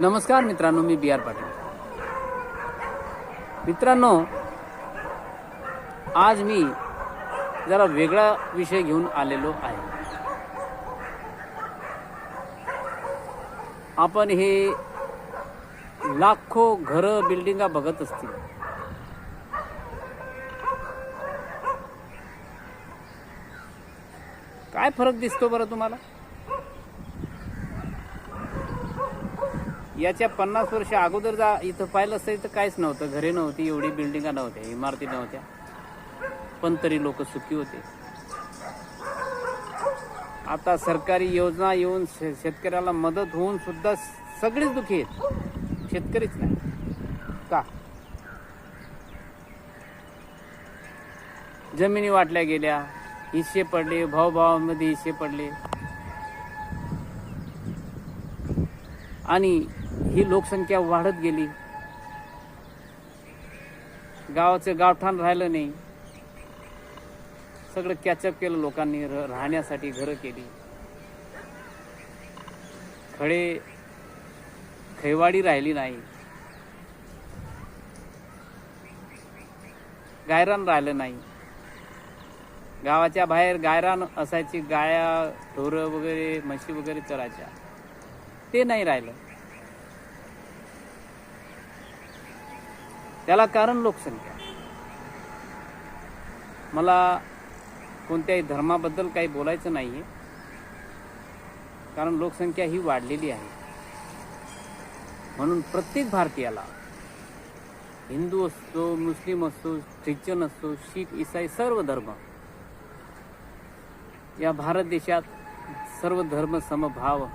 नमस्कार मित्रांनो मी बी आर पाटील. मित्रांनो आज मी जरा वेगळा विषय घेऊन आलेलो आहे. आपण हे लाखो घरं बिल्डिंगा बघत असतील. काय फरक दिसतो बरं तुम्हाला? याच्या पन्नास वर्ष अगोदर जा इथं पाहिलं असतं तर काहीच नव्हतं. घरे नव्हती एवढी बिल्डिंगा नव्हत्या इमारती नव्हत्या. पण तरी लोक सुखी होते. आता सरकारी योजना येऊन शे- शेतकऱ्याला मदत होऊन सुद्धा सगळेच दुखी आहेत. शेतकरीच नाही. का? जमिनी वाटल्या गेल्या हिस्से पडले भावभावामध्ये हिस्से पडले. आणि ही लोकसंख्या वाढत गेली. गावाचं गावठाण राहिलं नाही. सगळं कॅचअप केलं लोकांनी राहण्यासाठी घरं केली. खडे खैवाडी राहिली नाही. गायरान राहिलं नाही. गावाच्या बाहेर गायरान असायची गाया ढोरं वगैरे म्हशी वगैरे चरायच्या. ते नाही राहिलं. त्याला कारण लोकसंख्या. मला कोणत्याही धर्माबद्दल काही बोलायचं नाही आहे कारण लोकसंख्या ही वाढलेली आहे. म्हणून प्रत्येक भारतीयाला हिंदू असतो मुस्लिम असतो ख्रिश्चन असतो शीख इसाई सर्व धर्म या भारत देशात सर्व धर्म समभाव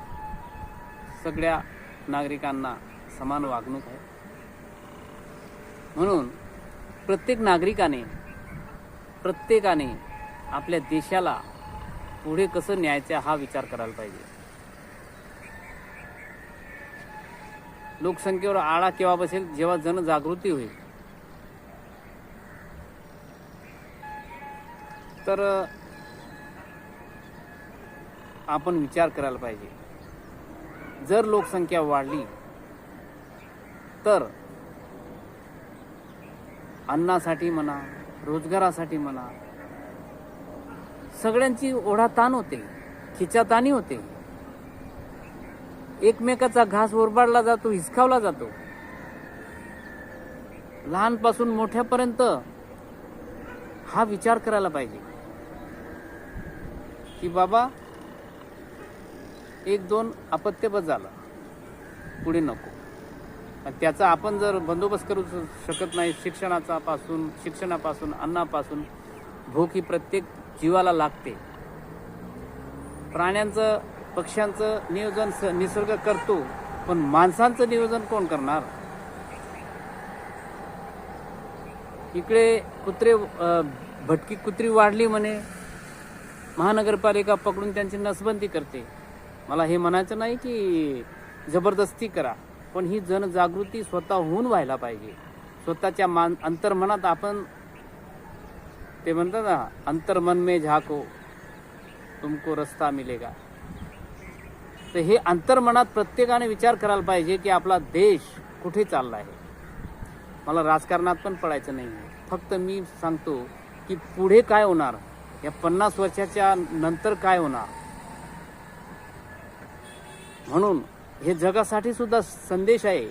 सगळ्या नागरिकांना समान वागणूक आहे. म्हणून प्रत्येक नागरिकाने प्रत्येकाने आपल्या देशाला पुढे कसं न्यायचं हा विचार करायला पाहिजे. लोकसंख्येवर आळा केव्हा बसेल? जेव्हा जनजागृती होईल. तर आपण विचार करायला पाहिजे. जर लोकसंख्या वाढली तर अन्नासाठी म्हणा रोजगारासाठी म्हणा सगळ्यांची ओढा ताण होते खिचाताणी होते. एकमेकाचा घास ओरबाडला जातो हिसकावला जातो. लहानपासून मोठ्यापर्यंत हा विचार करायला पाहिजे. की बाबा एक दोन अपत्यपत झालं. पुढे नको. त्याचा आपण जर बंदोबस्त करू शकत नाही शिक्षणाचा पासून शिक्षणापासून अन्नापासून भूक ही प्रत्येक जीवाला लागते. प्राण्यांचं पक्ष्यांचं नियोजन स- निसर्ग करतो पण माणसांचं नियोजन कोण करणार? इकडे कुत्रे भटकी कुत्री वाढली म्हणे. महानगरपालिका पकडून त्यांची नसबंदी करते. मला हे म्हणायचं नाही की जबरदस्ती करा. पण ही जनजागृती स्वतःहून व्हायला पाहिजे. स्वतःच्या मान अंतर्मनात आपण ते म्हणतात ना अंतर्मन मे झाको तुमको रस्ता मिलेगा. तर हे अंतर्मनात प्रत्येकाने विचार करायला पाहिजे की आपला देश कुठे चालला आहे. मला राजकारणात पण पडायचं नाही फक्त मी सांगतो की पुढे काय होणार या पन्नास वर्षाच्या नंतर काय होणार. म्हणून हे जगासाठी सुद्धा संदेश आहे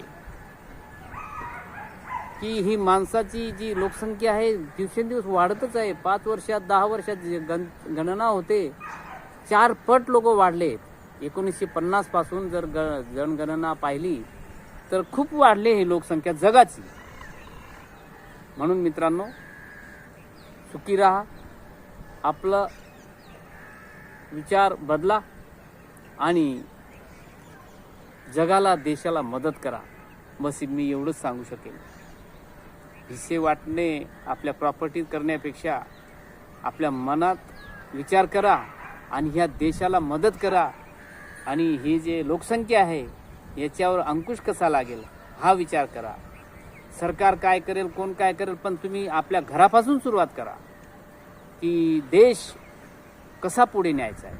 की ही माणसाची जी लोकसंख्या आहे दिवसेंदिवस वाढतच आहे. पाच वर्षात दहा वर्षात गण गणना होते चार पट लोक वाढले. एकोणीसशे पन्नासपासून जर ग जनगणना पाहिली तर खूप वाढले ही लोकसंख्या जगाची. म्हणून मित्रांनो सुखी राहा. आपलं विचार बदला आणि जगाला देशाला मदत करा. बस मी एवढंच सांगू शकेन. हिस्से वाटणे आपल्या प्रॉपर्टीत करण्यापेक्षा आपल्या मनात विचार करा आणि ह्या देशाला मदत करा. आणि ही जे लोकसंख्या आहे याच्यावर अंकुश कसा लागेल हा विचार करा. सरकार काय करेल कोण काय करेल पण तुम्ही आपल्या घरापासून सुरुवात करा. की देश कसा पुढे न्यायचा आहे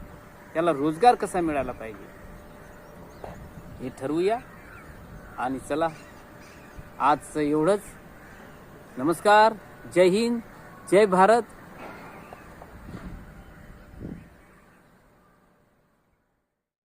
त्याला रोजगार कसा मिळाला पाहिजे हे ठरवूया. आणि चला आजचं एवढंच. नमस्कार. जय हिंद. जय भारत.